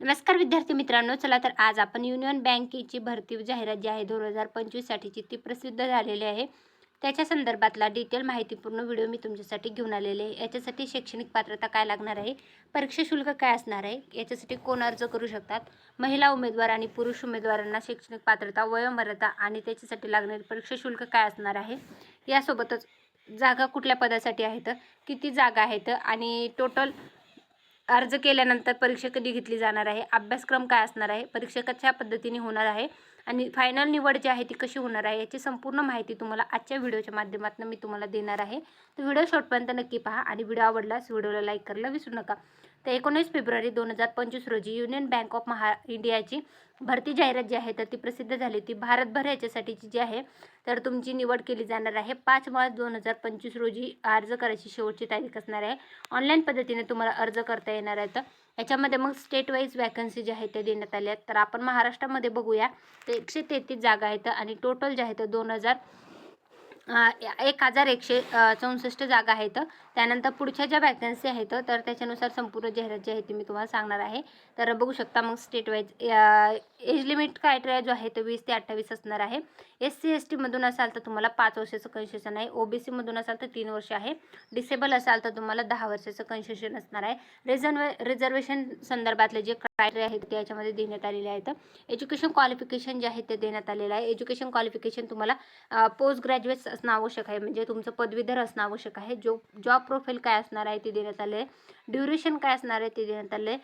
नमस्कार विद्यार्थी मित्रांनो चला तर आज आपण युनियन बँकेची भरती जाहिरात जी आहे दोन हजार पंचवीससाठीची ती प्रसिद्ध झालेली आहे. त्याच्या संदर्भातला डिटेल माहितीपूर्ण व्हिडिओ मी तुमच्यासाठी घेऊन आलेले आहे. याच्यासाठी शैक्षणिक पात्रता काय लागणार आहे? परीक्षा शुल्क काय असणार आहे? याच्यासाठी कोण अर्ज करू शकतात? महिला उमेदवार आणि पुरुष उमेदवारांना शैक्षणिक पात्रता वयोमर्यादा आणि त्याच्यासाठी लागणारे परीक्षा शुल्क काय असणार आहे? यासोबतच जागा कुठल्या पदासाठी आहेत? किती जागा आहेत? आणि टोटल अर्ज केल्यानंतर परीक्षा कधी घेतली जाणार आहे? अभ्यासक्रम काय असणार आहे? परीक्षा कशा पद्धतीने होणार आहे? आणि फायनल निवड जी आहे ती कशी होणार आहे? याची संपूर्ण माहिती तुम्हाला आजच्या व्हिडिओच्या माध्यमातून मी तुम्हाला देणार आहे. तर व्हिडिओ शॉर्टपर्यंत नक्की पहा आणि व्हिडिओ आवडल्यास व्हिडिओला लाईक करायला विसरू नका. तर एकोणीस फेब्रुवारी दोन हजार पंचवीस रोजी युनियन बँक ऑफ महा इंडियाची भरती जाहिरात जी आहे तर ती प्रसिद्ध झाली. ती भारतभर याच्यासाठीची जी आहे तर तुमची निवड केली जाणार आहे. पाच मार्च दोन हजार पंचवीस रोजी अर्ज करायची शेवटची तारीख असणार आहे. ऑनलाईन पद्धतीने तुम्हाला अर्ज करता येणार आहे. तर याच्यामध्ये मग स्टेट वाईज वॅकन्सी ज्या आहेत ते देण्यात आल्या आहेत. तर आपण महाराष्ट्रामध्ये बघूया. तर एकशे तेहतीस जागा आहेत आणि टोटल जे आहे तर दोन हजार एक हजार एकशे चौसष्ट जागा आहेत. त्यानंतर पुढच्या ज्या वॅकन्सी आहेत तर त्याच्यानुसार संपूर्ण जाहिरात जी आहे ती मी तुम्हाला सांगणार आहे. तर बघू शकता मग state wise age limit criteria जो आहे तो वीस ते अठ्ठावीस असणार आहे. एस सी एस टीमधून असाल तर तुम्हाला पाच वर्षाचं कन्सेशन आहे. ओ बी सीमधून असाल तर तीन वर्ष आहे. डिसेबल असाल तर तुम्हाला दहा वर्षाचं कन्सेशन असणार आहे. रिझर्व रिझर्वेशन संदर्भातले जे क्रायटेरिया आहेत ते याच्यामध्ये देण्यात आलेले आहेत. एज्युकेशन क्वालिफिकेशन जे आहे ते देण्यात आलेलं आहे. एज्युकेशन क्वालिफिकेशन तुम्हाला पोस्ट ग्रॅज्युएट्स असणं आवश्यक आहे. म्हणजे तुमचं पदवीधर असणं आवश्यक आहे. जो जॉब प्रोफाईल काय असणार आहे ते देण्यात आले ड्युरेशन काय असणार आहे ते देण्यात आले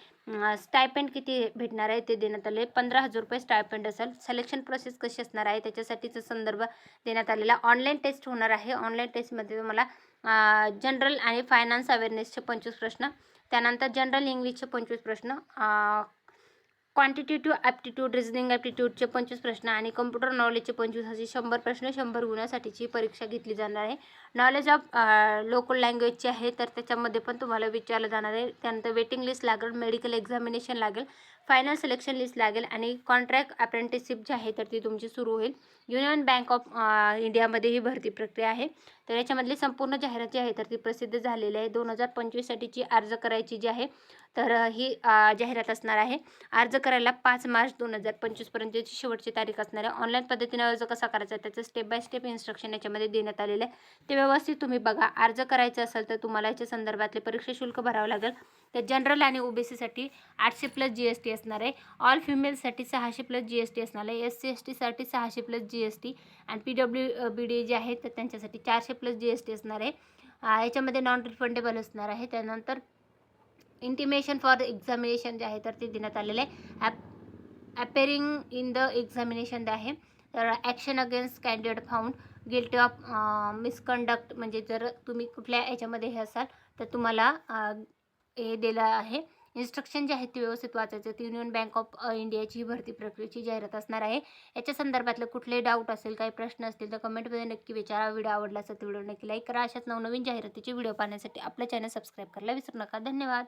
स्टायपेंड किती भेटणार आहे ते देण्यात आले पंधरा हजार रुपये स्टायपेंड असेल. सिलेक्शन प्रोसेस कशी असणार आहे? त्याच्यासाठीचा संदर्भ देण्यात आलेला. ऑनलाईन टेस्ट होणार आहे. ऑनलाईन टेस्टमध्ये तुम्हाला जनरल आणि फायनान्स अवेअरनेसचे पंचवीस प्रश्न त्यानंतर जनरल इंग्लिशचे पंचवीस प्रश्न क्वांटिटेटिव्ह ॲप्टिट्यूड रिझनिंग ॲप्टिट्यूडचे पंचवीस प्रश्न आणि कम्प्युटर नॉलेजचे पंचवीस असे शंभर प्रश्न शंभर गुणासाठीची परीक्षा घेतली जाणार आहे. नॉलेज ऑफ लोकल लँग्वेजचे आहे तर त्याच्यामध्ये पण तुम्हाला विचारलं जाणार आहे. त्यानंतर वेटिंग लिस्ट लागेल मेडिकल एक्झामिनेशन लागेल. फायनल सिलेक्शन लिस्ट लागेल आणि कॉन्ट्रॅक्ट अप्रेंटिसशिप जी आहे तर ती तुमची सुरू होईल. युनियन बँक ऑफ इंडियामध्ये ही भरती प्रक्रिया आहे. तर याच्यामधली संपूर्ण जाहिरात जी आहे तर ती प्रसिद्ध झालेली आहे. दोन हजार पंचवीससाठीची अर्ज करायची जी आहे तर ही जाहिरात असणार आहे. अर्ज करायला पाच मार्च दोन हजार पंचवीसपर्यंतची शेवटची तारीख असणार आहे. ऑनलाईन पद्धतीने अर्ज कसा करायचा त्याचं स्टेप बाय स्टेप इन्स्ट्रक्शन याच्यामध्ये देण्यात आलेलं आहे. ते व्यवस्थित तुम्ही बघा. अर्ज करायचं असेल तर तुम्हाला याच्या संदर्भातले परीक्षा शुल्क भरावं लागेल. तर जनरल आणि ओबीसीसाठी आठशे प्लस जी एस टी असणार आहे. ऑल फिमेलसाठी सहाशे प्लस जी एस टी असणार आहे. एस सी एस टीसाठी सहाशे प्लस जी एस टी आणि पी डब्ल्यू बी डी जे आहेत तर त्यांच्यासाठी चारशे प्लस जी एस टी असणार आहे. याच्यामध्ये नॉन रिफंडेबल असणार आहे. त्यानंतर इंटिमेशन फॉर एक्झामिनेशन जे आहे तर ते देण्यात आलेलं आहे. App appearing in the examination आहे. तर action against candidate found guilty of misconduct म्हणजे जर तुम्ही कुठल्या याच्यामध्ये हे असाल तर तुम्हाला हे दिलं आहे. इन्स्ट्रक्शन जे आहेत ते व्यवस्थित वाचायचं. तर युनियन बँक ऑफ इंडियाची ही भरती प्रक्रियेची जाहिरात असणार आहे. याच्या संदर्भातलं कुठले डाऊट असेल काही प्रश्न असतील तर कमेंटमध्ये नक्की विचारा. व्हिडिओ आवडला असेल तर व्हिडिओ नक्की लाईक करा. अशाच नवनवीन जाहिरातीचे व्हिडिओ पाहण्यासाठी आपलं चॅनल सबस्क्राईब करायला विसरू नका. धन्यवाद.